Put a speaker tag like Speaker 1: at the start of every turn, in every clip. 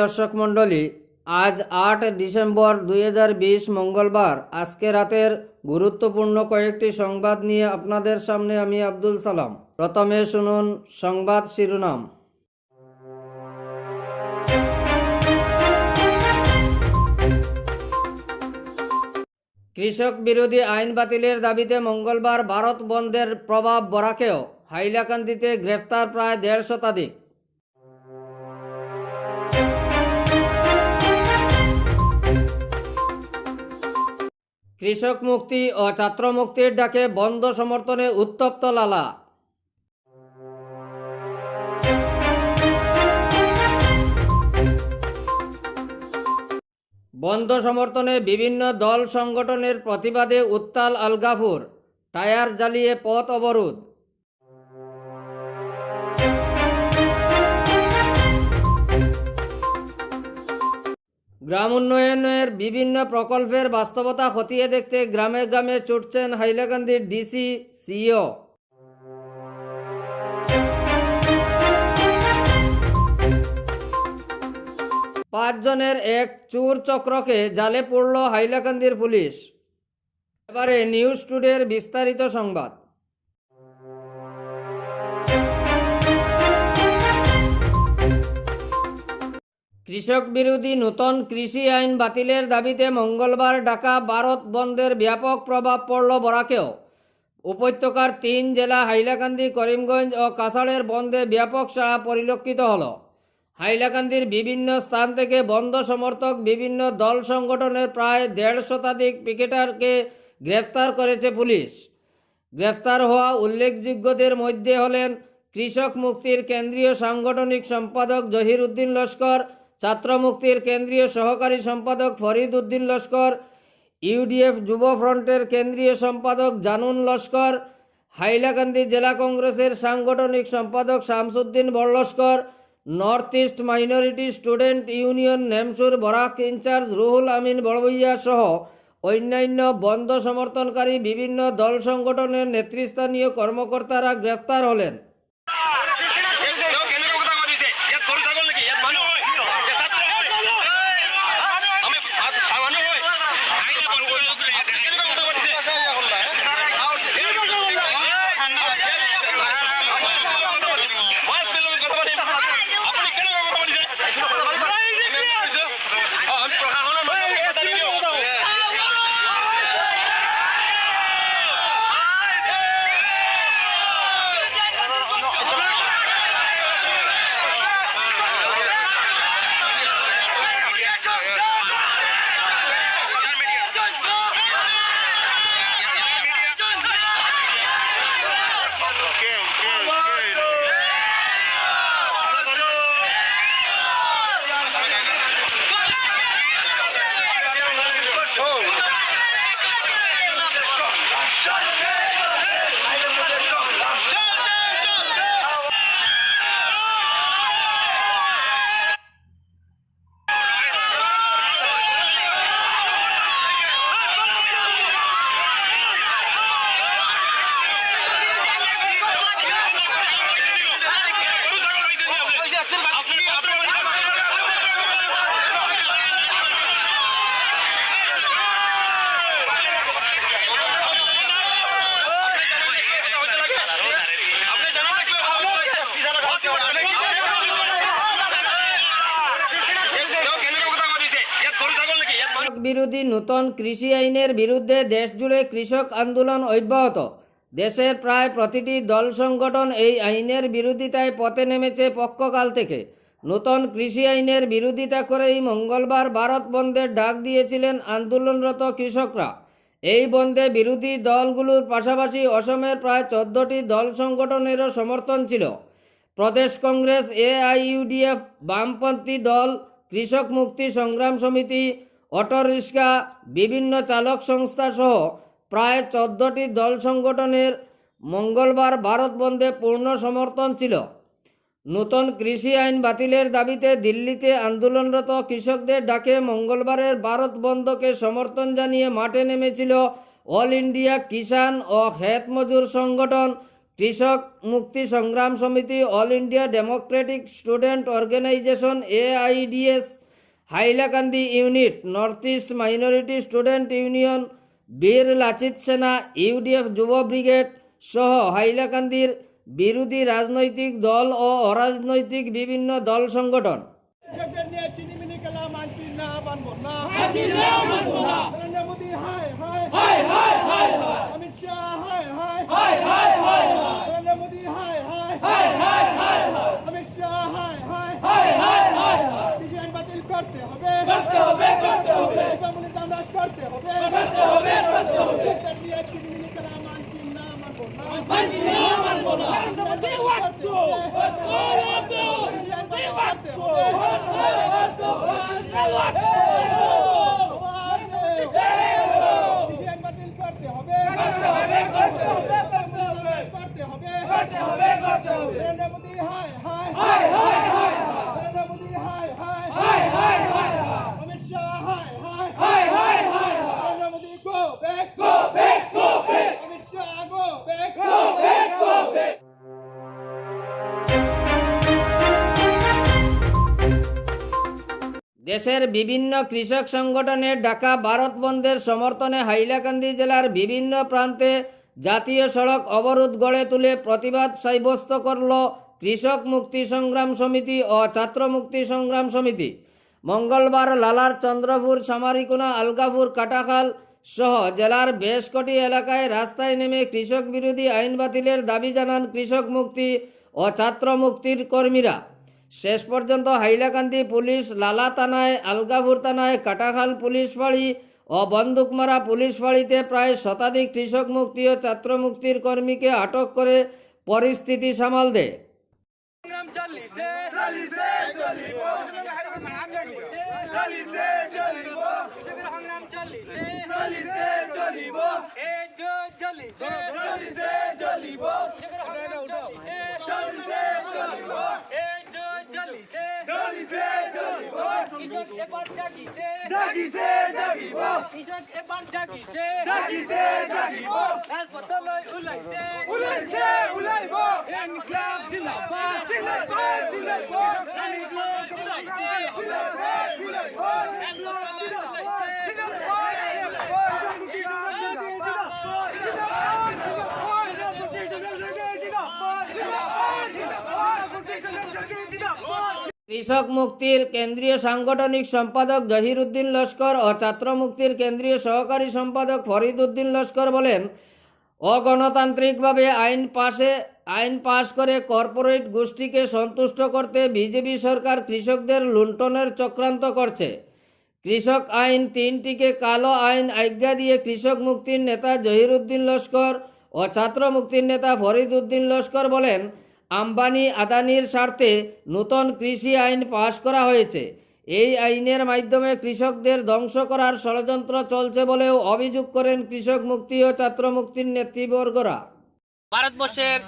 Speaker 1: দর্শক মণ্ডলী, আজ আট ডিসেম্বর দুই বিশ মঙ্গলবার, আজকে রাতের গুরুত্বপূর্ণ কয়েকটি সংবাদ নিয়ে আপনাদের সামনে আমি আব্দুল সালাম। প্রথমে শুনুন সংবাদ শিরোনাম। কৃষক বিরোধী আইন বাতিলের দাবিতে মঙ্গলবার ভারত বন্ধের প্রভাব বরাকেও হাইলাকান্দিতে গ্রেফতার প্রায় দেড় শতাধিক। কৃষক মুক্তি ও ছাত্র মুক্তির ডাকে বন্ধ সমর্থনে উত্তপ্ত লালা। বন্ধ সমর্থনে বিভিন্ন দল সংগঠনের প্রতিবাদে উত্তাল আলগাফুর, টায়ার জ্বালিয়ে পথ অবরোধ। গ্রাম উন্নয়নের বিভিন্ন প্রকল্পের বাস্তবতা খতিয়ে দেখতে গ্রামে গ্রামে ছুটছেন হাইলাকান্দির ডিসি সিও পাঁচজনের এক চুর চক্রকে জালে পড়ল হাইলাকান্দির পুলিশ। এবারে নিউজ টুডের বিস্তারিত সংবাদ। কৃষক বিরোধী নূতন কৃষি আইন বাতিলের দাবিতে মঙ্গলবার ঢাকা ভারত বন্ধের ব্যাপক প্রভাব পড়ল বরাকেও। উপত্যকার তিন জেলা হাইলাকান্দি, করিমগঞ্জ ও কাছাড়ের বন্ধে ব্যাপক সাড়া পরিলক্ষিত হল। হাইলাকান্দির বিভিন্ন স্থান থেকে বন্ধ সমর্থক বিভিন্ন দল সংগঠনের প্রায় দেড় শতাধিক পিকেটারকে গ্রেফতার করেছে পুলিশ। গ্রেফতার হওয়া উল্লেখযোগ্যদের মধ্যে হলেন কৃষক মুক্তির কেন্দ্রীয় সাংগঠনিক সম্পাদক জহির উদ্দিন লস্কর ছাত্র মুক্তির কেন্দ্রীয় সহকারী সম্পাদক ফরিদ উদ্দিন লস্কর, ইউডিএফ যুব ফ্রন্টের কেন্দ্রীয় সম্পাদক জানুন লস্কর, হাইলাকান্দি জেলা কংগ্রেসের সাংগঠনিক সম্পাদক Shamsuddin Barlaskar north east minority student union নেমসুর Barak incharge Ruhul Amin বড়বইয়া সহ অন্যান্য বন্ধ সমর্থনকারী বিভিন্ন দল সংগঠনের নেতৃস্থানীয় কর্মকর্তারা গ্রেফতার হলেন। বিরোধী নূতন কৃষি আইনের বিরুদ্ধে দেশজুড়ে কৃষক আন্দোলন অব্যাহত। দেশের প্রায় প্রতিটি দল সংগঠন এই আইনের বিরোধিতায় পথে নেমেছে পক্ষকাল থেকে। নূতন কৃষি আইনের বিরোধিতা করেই মঙ্গলবার ভারত বন্ধের ডাক দিয়েছিলেন আন্দোলনরত কৃষকরা। এই বন্ধে বিরোধী দলগুলোর পাশাপাশি অসমের প্রায় চোদ্দটি দল সংগঠনেরও সমর্থন ছিল। প্রদেশ কংগ্রেস, এআইইউডিএফ, বামপন্থী দল, কৃষক মুক্তি সংগ্রাম সমিতি অটো রিক্সা বিভিন্ন চালক সংস্থা সহ প্রায় চোদ্দটি দল সংগঠনের মঙ্গলবার ভারত বন্ধে পূর্ণ সমর্থন ছিল। নতুন কৃষি আইন বাতিলের দাবিতে দিল্লিতে আন্দোলনরত কৃষকদের ডাকে মঙ্গলবারের ভারত বন্ধকে সমর্থন জানিয়ে মাঠে নেমেছিল অল ইন্ডিয়া কিষাণ ও খেত মজুর সংগঠন, Krishak Mukti Sangram Samiti, all India democratic student organisation, AIDS Hailakandi unit north east minority student union Bir Lachit Sena UDF যুব ব্রিগেড সহ হাইলাকান্দির বিরোধী রাজনৈতিক দল ও অরাজনৈতিক বিভিন্ন দল সংগঠন।
Speaker 2: কৃষকদের নিয়ে চিনিমিনি খেলা মানছি না মানবো না নরেন্দ্র মোদী হায় হায় অমিত শাহ হায় হায় নরেন্দ্র মোদী হায় হায় অমিত শাহ হায় হায় সিবিআই বাতিল করতে হবে বেসামরিক আমরা করতে হবে কৃষকদের নিয়ে চিনিমিনি খেলা মানছি না মানবো না নরেন্দ্র মোদী
Speaker 1: দেশের বিভিন্ন কৃষক সংগঠনের ডাকা ভারত বন্ধের সমর্থনে হাইলাকান্দি জেলার বিভিন্ন প্রান্তে জাতীয় সড়ক অবরোধ গড়ে তুলে প্রতিবাদ সাব্যস্ত করল কৃষক মুক্তি সংগ্রাম সমিতি ও ছাত্র মুক্তি সংগ্রাম সমিতি। মঙ্গলবার লালার চন্দ্রপুর, সামারিকোনা, আলগাপুর, কাটাখাল সহ জেলার বেশ কটি এলাকায় রাস্তায় নেমে কৃষক বিরোধী আইন বাতিলের দাবি জানান কৃষক মুক্তি ও ছাত্র মুক্তির কর্মীরা। শেষ পর্যন্ত হাইলাকান্দি পুলিশ লালা থানায় আলগাপুর থানায় কাটাখাল পুলিশ ফাঁড়ি ও বন্দুকমারা পুলিশ ফাঁড়িতে প্রায় শতাধিক কৃষক মুক্তি ও ছাত্র মুক্তির কর্মীকে আটক করে পরিস্থিতি সামাল দেয়
Speaker 3: চলিছে চলিব কৃষকের সংগ্রাম চলিছে চলিছে চলিব এই যুগ চলিছে চলিছে চলিব কৃষকের সংগ্রাম চলিছে চলিছে চলিব এই যুগ চলিছে চলিছে চলিব কৃষক এবার জাগিছে জাগিছে জাগিব কৃষক এবার জাগিছে জাগিছে জাগিব রাজপথলৈ ওলাইছে ওলাইছে ওলাইব ইনকলাব জিন্দাবাদ জিন্দাবাদ জিন্দাবাদ ইনকলাব জিন্দাবাদ জিন্দাবাদ
Speaker 1: কৃষক মুক্তির কেন্দ্রীয় সাংগঠনিক সম্পাদক জহিরুদ্দিন লস্কর ও ছাত্র মুক্তির কেন্দ্রীয় সহকারী সম্পাদক ফরিদ উদ্দিন লস্কর বলেন, অগণতান্ত্রিকভাবে আইন পাশে, আইন পাশ করে কর্পোরেট গোষ্ঠীকে সন্তুষ্ট করতে বিজেপি সরকার কৃষকদের লুণ্ঠনের চক্রান্ত করছে। কৃষক আইন তিনটিকে কালো আইন আজ্ঞা দিয়ে কৃষক মুক্তির নেতা জহিরুদ্দিন লস্কর ও ছাত্র মুক্তির নেতা ফরিদ উদ্দিন লস্কর বলেন আম্বানি আদানির স্বার্থে নতুন কৃষি আইন পাশ করা হয়েছে। এই আইনের মাধ্যমে কৃষকদের ধ্বংস করার ষড়যন্ত্র চলছে বলেও অভিযোগ করেন কৃষক মুক্তি ও ছাত্র মুক্তির নেতৃবর্গরা।
Speaker 4: ভারতবর্ষের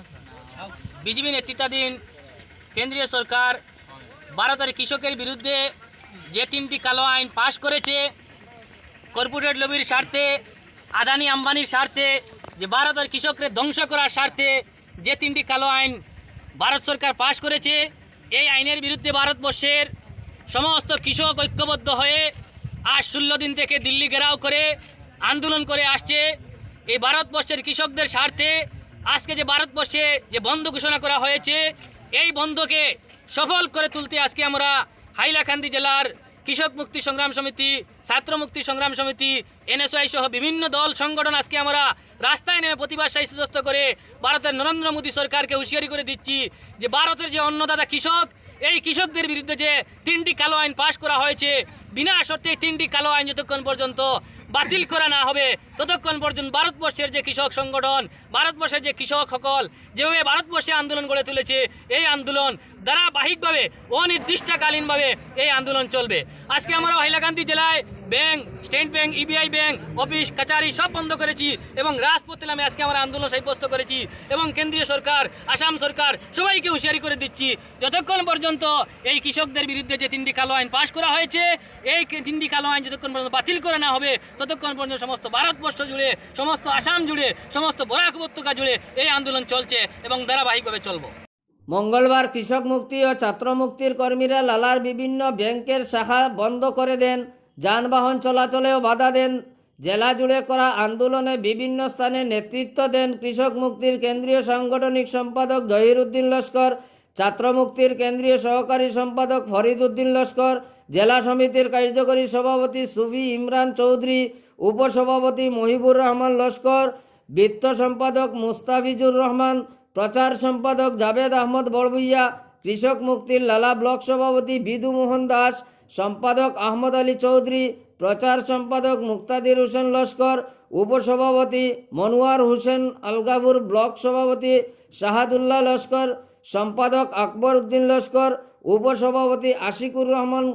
Speaker 4: বিজেপি নেতৃত্বাধীন কেন্দ্রীয় সরকার ভারতের কৃষকের বিরুদ্ধে যে তিনটি কালো আইন পাশ করেছে কর্পোরেট লবির স্বার্থে, আদানি আম্বানির স্বার্থে, যে ভারতের কৃষকদের ধ্বংস করার স্বার্থে যে তিনটি কালো আইন ভারত সরকার পাশ করেছে, এই আইনের বিরুদ্ধে ভারতবর্ষের সমস্ত কৃষক ঐক্যবদ্ধ হয়ে আজ ষোলো দিন থেকে দিল্লি ঘেরাও করে আন্দোলন করে আসছে। এই ভারতবর্ষের কৃষকদের স্বার্থে আজকে যে ভারতবর্ষে যে বন্ধ ঘোষণা করা হয়েছে, এই বন্ধকে সফল করে তুলতে আজকে আমরা হাইলাকান্দি জেলার কৃষক মুক্তি সংগ্রাম সমিতি, ছাত্র মুক্তি সংগ্রাম সমিতি এনএসওয়াই সহ বিভিন্ন দল, সংগঠন আজকে আমরা রাস্তায় নেমে প্রতিবাদ সাহিত্য করে ভারতের নরেন্দ্র মোদী সরকারকে হুঁশিয়ারি করে দিচ্ছি যে ভারতের যে অন্নদাতা কৃষক, এই কৃষকদের বিরুদ্ধে যে তিনটি কালো আইন পাশ করা হয়েছে, বিনা শর্তে তিনটি কালো আইন যতক্ষণ পর্যন্ত বাতিল করা না হবে, ততক্ষণ পর্যন্ত ভারতবর্ষের যে কৃষক সংগঠন, ভারতবর্ষের যে কৃষক সকল, যেভাবে ভারতবর্ষে আন্দোলন গড়ে তুলেছে, এই আন্দোলন ধারাবাহিকভাবে, অনির্দিষ্টকালীনভাবে এই আন্দোলন চলবে। আজকে আমরা হাইলাকান্দি জেলায় ব্যাংক, স্টেট ব্যাংক ইবিআই ব্যাংক, অফিস, কাচারি সব বন্ধ করেছি এবং রাজপথে নামে আজকে আমরা আন্দোলন সাব্যস্ত করেছি এবং কেন্দ্রীয় সরকার, আসাম সরকার সবাইকে হুঁশিয়ারি করে দিচ্ছি, যতক্ষণ পর্যন্ত এই কৃষকদের বিরুদ্ধে যে তিনটি কালো আইন পাশ করা হয়েছে, এই তিনটি কালো আইন যতক্ষণ পর্যন্ত বাতিল করে না হবে, ততক্ষণ পর্যন্ত সমস্ত ভারতবর্ষ জুড়ে, সমস্ত আসাম জুড়ে, সমস্ত বরাক উপত্যকা জুড়ে এই আন্দোলন চলছে এবং ধারাবাহিকভাবে চলবো।
Speaker 1: মঙ্গলবার কৃষক মুক্তি ও ছাত্র মুক্তির কর্মীরা লালার বিভিন্ন ব্যাংকের শাখা বন্ধ করে দেন, যানবাহন চলাচলেও বাধা দেন। জেলা জুড়ে করা আন্দোলনে বিভিন্ন স্থানে নেতৃত্ব দেন কৃষক মুক্তির কেন্দ্রীয় সাংগঠনিক সম্পাদক জহিরুদ্দিন লস্কর, ছাত্র মুক্তির কেন্দ্রীয় সহকারী সম্পাদক ফরিদ উদ্দিন লস্কর, জেলা সমিতির কার্যকরী সভাপতি সুফি ইমরান চৌধুরী, উপসভাপতি মহিবুর রহমান লস্কর, বৃত্ত সম্পাদক মুস্তাফিজুর রহমান প্রচার সম্পাদক জাভেদ আহমদ বড়ভুইয়া, কৃষক মুক্তির লালা ব্লক সভাপতি বিদু মোহন দাস, সম্পাদক আহমদ আলী চৌধুরী, প্রচার সম্পাদক মুক্তাদির হোসেন লস্কর, উপসভাপতি মনোয়ার হোসেন আলগাবুর, ব্লক সভাপতি শাহাদুল্লাহ লস্কর, সম্পাদক আকবর উদ্দিন লস্কর, উপসভাপতি আশিকুর রহমান,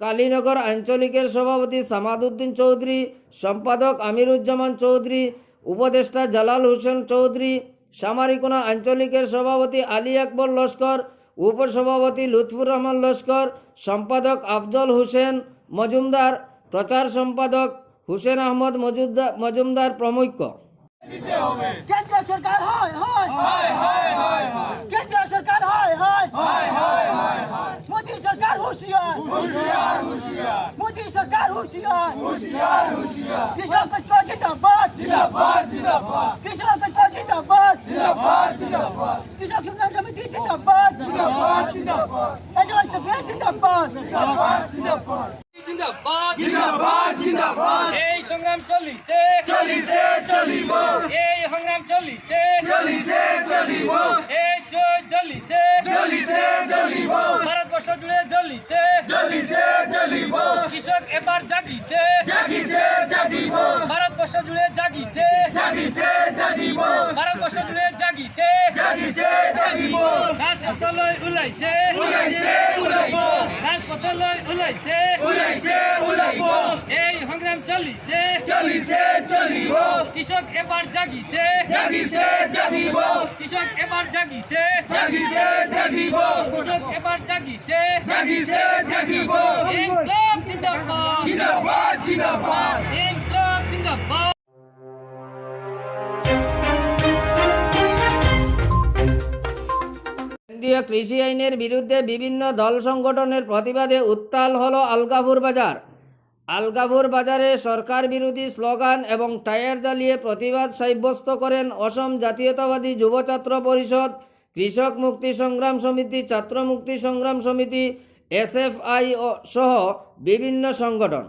Speaker 1: কালীনগর আঞ্চলিকের সভাপতি সামাদউদ্দিন চৌধুরী, সম্পাদক আমিরুজ্জামান চৌধুরী, উপদেষ্টা জালাল হোসেন চৌধুরী সামারিকোনা আঞ্চলিকের সভাপতি আলী আকবর লস্কর উপসভাপতি লুৎফুর রহমান লস্কর সম্পাদক আফজল হোসেন মজুমদার প্রচার সম্পাদক হুসেন আহমদ মজুমদার মজুমদার প্রমুখ
Speaker 2: কেন্দ্র সরকার হয় হয়। হয় হয় কেন্দ্র সরকার হয় হয়। হয় হয় মোদি সরকার হুঁশিয়ার। হুঁশিয়ার হুঁশিয়ার। সরকার হুঁশিয়ার হুঁশিয়ার হুঁশিয়ার কৃষক কৃষক জিন্দাবাদ জিন্দাবাদ। কৃষক সংগ্রাম সমিতি জিন্দাবাদ জিন্দাবাদ। জিন্দাবাদ এজয় সভ্য জিন্দাবাদ জিন্দাবাদ জিন্দাবাদ।
Speaker 3: জিন্দাবাদ।
Speaker 2: জিন্দাবাদ জিন্দাবাদ।
Speaker 3: এই সংগ্রাম চলিছে।
Speaker 2: চলিছে চলিব।
Speaker 3: এই সংগ্রাম চলিছে।
Speaker 2: চলিছে চলিব।
Speaker 3: এই চলিছে
Speaker 2: চলিব
Speaker 3: ভারতবর্ষ জুড়ে চলিছে
Speaker 2: চলিছে চলিব
Speaker 3: কৃষক এবার জাগিছে।
Speaker 2: জাগিছে জাগিব।
Speaker 3: ভারতবর্ষ জুড়ে জাগিছে।
Speaker 2: জাগিছে জাগিব।
Speaker 3: ভারতবর্ষ জুড়ে জাগিছে।
Speaker 2: জাগিছে জাগিব।
Speaker 3: রাজপথলৈ ওলাইছে।
Speaker 2: ওলাইছে ওলাইব।
Speaker 3: রাজপথলৈ ওলাইছে।
Speaker 2: ওলাইছে ওলাইব।
Speaker 3: এই সংগ্রাম চলিছে।
Speaker 2: চলিছে চলিব।
Speaker 3: কৃষক এবার জাগিছে।
Speaker 2: জাগিছে জাগিব।
Speaker 3: কৃষক এবার জাগিছে।
Speaker 2: জাগিছে জাগিব।
Speaker 3: কৃষক এবার জাগিছে।
Speaker 2: জাগিছে জাগিব।
Speaker 3: ইনকলাব জিন্দাবাদ।
Speaker 2: জিন্দাবাদ জিন্দাবাদ।
Speaker 3: ইনকলাব জিন্দাবাদ।
Speaker 1: কেন্দ্রীয় কৃষি আইনের বিরুদ্ধে বিভিন্ন দল সংগঠনের প্রতিবাদে উত্তাল হলো আলগাপুর বাজার। আলগাপুর বাজারে সরকার বিরোধী স্লোগান এবং টায়ার জ্বালিয়ে প্রতিবাদ সাব্যস্ত করেন অসম জাতীয়তাবাদী যুব ছাত্র পরিষদ কৃষক মুক্তি সংগ্রাম সমিতি ছাত্র মুক্তি সংগ্রাম সমিতি এসএফআই সহ বিভিন্ন সংগঠন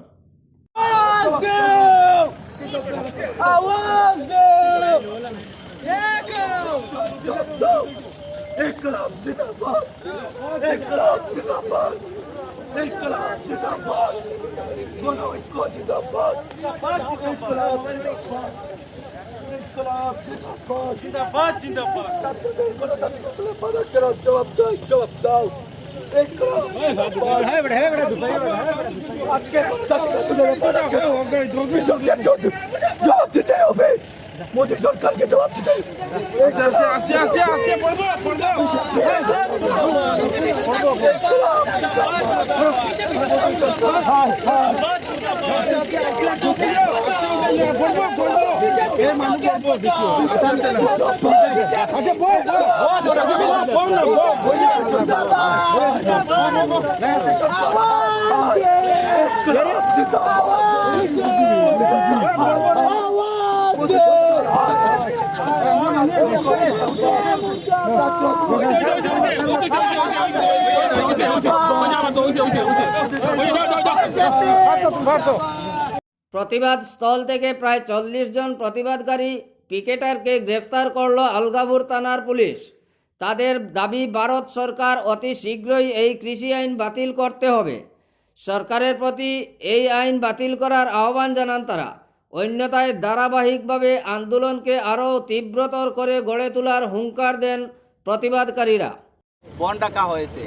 Speaker 2: জবাব দিতে হবে মোদী সরকারকে জবাব দিতে
Speaker 1: প্রতিবাদ স্থল থেকে প্রায় চল্লিশ জন প্রতিবাদকারী পিকেটারকে গ্রেফতার করল আলগাপুর থানার পুলিশ। তাদের দাবি, ভারত সরকার অতি শীঘ্রই এই কৃষি আইন বাতিল করতে হবে। সরকারের প্রতি এই আইন বাতিল করার আহ্বান জানান তারা। অন্যথায় ধারাবাহিকভাবে আন্দোলনকে আরও তীব্রতর করে গড়ে তোলার হুঙ্কার দেন প্রতিবাদকারীরা।
Speaker 5: বন ডাকা হয়েছে।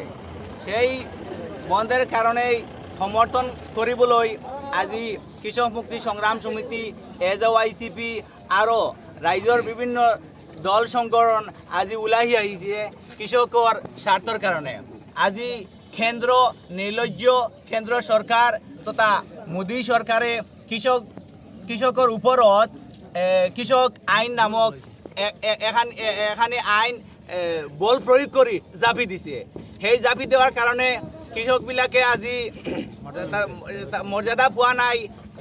Speaker 5: সেই বন্ধের কারণেই সমৰ্থন কৰিবলৈ আজি কৃষক মুক্তি সংগ্রাম সমিতি এজ ৱাই চি পি আৰু ৰাইজৰ বিভিন্ন দল সংগঠন আজি ওলাই আহিছে কৃষকৰ স্বাৰ্থৰ কাৰণে। আজি কেন্দ্ৰ নিৰ্লজ্জ কেন্দ্ৰ চৰকাৰ তথা মোদী চৰকাৰে কৃষক কৃষকৰ ওপৰত কৃষক আইন নামক এখন আইন বল প্ৰয়োগ কৰি জাপি দিছে। সেই জাপি দেওয়াৰ কাৰণে কৃষকবিলাকে আজি মৰ্যাদা পোৱা নাই।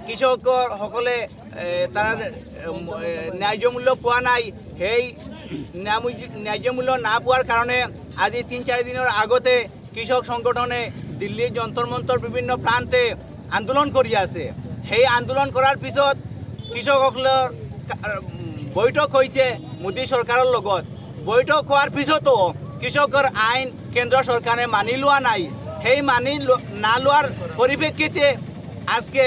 Speaker 5: কৃষকৰ সকলে তাৰ ন্যায্য মূল্য পোৱা নাই। সেই ন্যায্য মূল্য না পোৱাৰ কাৰণে আজি তিন, চাৰি দিনৰ আগতে কৃষক সংগঠনে দিল্লীৰ যন্তৰ মন্তৰ বিভিন্ন প্ৰান্তে আন্দোলন কৰি আছে। সেই আন্দোলন কৰাৰ পিছত কৃষকসকলৰ বৈঠক হৈছে মোদী চৰকাৰৰ লগত। বৈঠক হোৱাৰ পিছতো কৃষকৰ আইন কেন্দ্ৰ চৰকাৰে মানি লোৱা নাই। সেই মানি না লোৱাৰ পৰিপ্ৰেক্ষিতে আজকে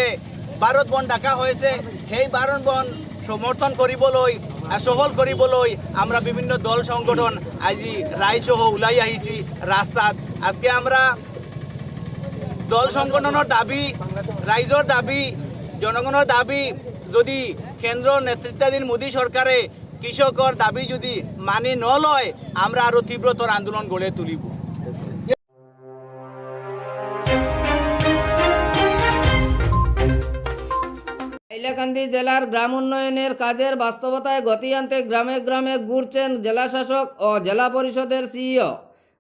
Speaker 5: ভাৰত বন ডাকা হয়েছে সেই ভারত বন সমর্থন কৰিবলৈ সফল কৰিবলৈ আমরা বিভিন্ন দল সংগঠন আজি রাইসহ ওলাই আহিছি রাস্তাত আজকে আমরা দল সংগঠনের দাবি রাইজর দাবি জনগণের দাবি যদি কেন্দ্র নেতৃত্বাধীন মোদী সরকারে কৃষকর দাবি যদি মানি নলয়, আমরা আরও তীব্রতর আন্দোলন গড়ে তুলিব।
Speaker 1: হাইলাকান্দি জেলার গ্রাম উন্নয়নের কাজের বাস্তবতায় গতি আনতে গ্রামে গ্রামে ঘুরছেন জেলাশাসক ও জেলা পরিষদের সিইও।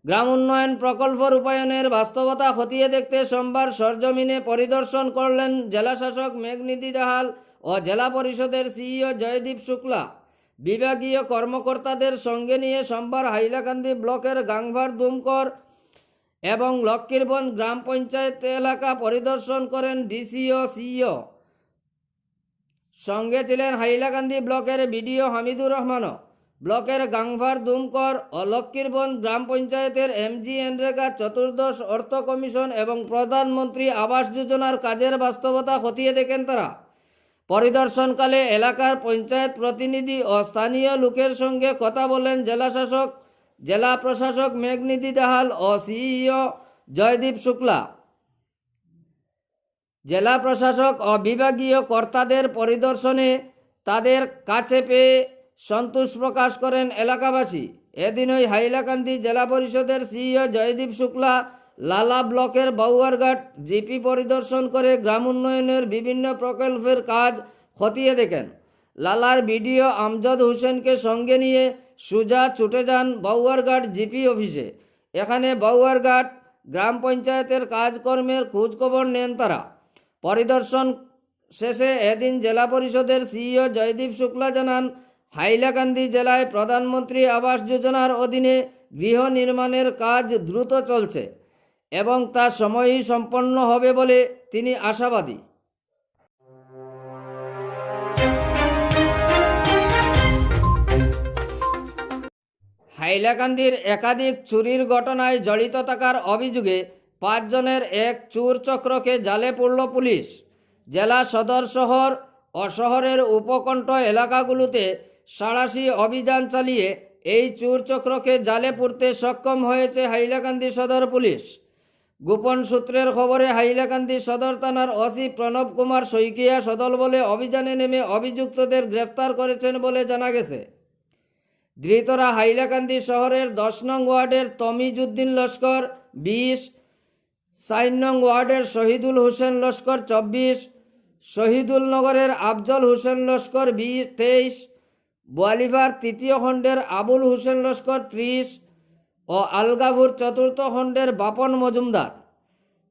Speaker 1: গ্রাম উন্নয়ন প্রকল্প রূপায়ণের বাস্তবতা খতিয়ে দেখতে সোমবার সরজমিনে পরিদর্শন করলেন জেলাশাসক মেঘনিধি দাহাল ও জেলা পরিষদের সিইও জয়দীপ শুক্লা। বিভাগীয় কর্মকর্তাদের সঙ্গে নিয়ে সোমবার হাইলাকান্দি ব্লকের গাংভার দুমকর এবং লক্ষ্মীরবন গ্রাম পঞ্চায়েত এলাকা পরিদর্শন করেন ডিসিও, সিইও। সঙ্গে ছিলেন হাইলাকান্দি ব্লকের বিডিও হামিদুর রহমানও। ব্লকের গাংভার দুমকর ও লক্ষ্মীরবন গ্রাম পঞ্চায়েতের এমজি এনরেগা চতুর্দশ অর্থ কমিশন এবং প্রধানমন্ত্রী আবাস যোজনার কাজের বাস্তবতা খতিয়ে দেখেন তারা। পরিদর্শনকালে এলাকার পঞ্চায়েত প্রতিনিধি ও স্থানীয় লোকের সঙ্গে কথা বলেন জেলাশাসক জেলা প্রশাসক মেঘনিধি দাহাল ও সিইও জয়দীপ শুক্লা। জেলা প্রশাসক ও বিভাগীয় কর্তাদের পরিদর্শনে তাদের কাছে পেয়ে সন্তোষ প্রকাশ করেন এলাকাবাসী। এদিনই হাইলাকান্দি জেলা পরিষদের সিইও জয়দীপ শুক্লা, লালা ব্লকের বাউয়ারঘাট জিপি পরিদর্শন করে গ্রাম উন্নয়নের বিভিন্ন প্রকল্পের কাজ খতিয়ে দেখেন। লালার বিডিও আমজাদ হোসেনকে সঙ্গে নিয়ে সুজা ছুটে যান বাউয়ারঘাট জিপি অফিসে। এখানে বাউয়ারঘাট গ্রাম পঞ্চায়েতের কাজকর্মের খোঁজখবর নেন তারা। পরিদর্শন শেষে এদিন জেলা পরিষদের সিইও জয়দীপ শুক্লা জানান হাইলাকান্দি জেলায় প্রধানমন্ত্রী আবাস যোজনার অধীনে গৃহ নির্মাণের কাজ দ্রুত চলছে এবং তা সময়ই সম্পন্ন হবে বলে তিনি আশাবাদী। হাইলাকান্দির একাধিক চুরির ঘটনায় জড়িত থাকার অভিযোগে পাঁচজনের এক চুর চক্রকে জালে পড়ল পুলিশ। জেলা সদর শহর ও শহরের উপকণ্ঠ এলাকাগুলোতে সাড়াশি অভিযান চালিয়ে এই চুর চক্রকে জালে পুড়তে সক্ষম হয়েছে হাইলাকান্দি সদর পুলিশ। গোপন সূত্রের খবরে হাইলাকান্দি সদর থানার ওসি প্রণব কুমার শইকিয়া সদল বলে অভিযানে নেমে অভিযুক্তদের গ্রেফতার করেছেন বলে জানা গেছে। ধৃতরা হাইলাকান্দি শহরের দশ নং ওয়ার্ডের তমিজুদ্দিন লস্কর, বিশ সাইন নং ওয়ার্ডের শহীদুল হোসেন লস্কর, চব্বিশ, শহীদুল নগরের আফজল হোসেন লস্কর, বিশ, তেইশ বোয়ালিভার তৃতীয় খণ্ডের আবুল হোসেন লস্কর ত্রিশ ও আলগাভুর চতুর্থ খণ্ডের বাপন মজুমদার।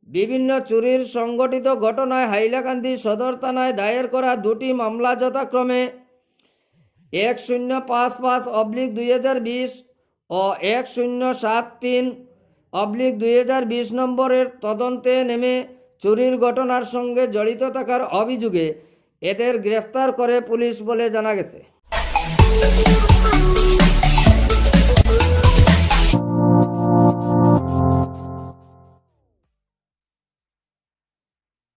Speaker 1: বিভিন্ন চুরির সংগঠিত ঘটনায় হাইলাকান্দি সদর থানায় দায়ের করা দুটি মামলা যথাক্রমে এক শূন্য পাঁচ পাঁচ অবলিক দুই হাজার বিশ ও এক শূন্য সাত তিন অবলিক দুই হাজার বিশ নম্বরের তদন্তে নেমে চুরির ঘটনার সঙ্গে জড়িত থাকার অভিযোগে এদের গ্রেফতার করে পুলিশ বলে জানা গেছে। Thank you.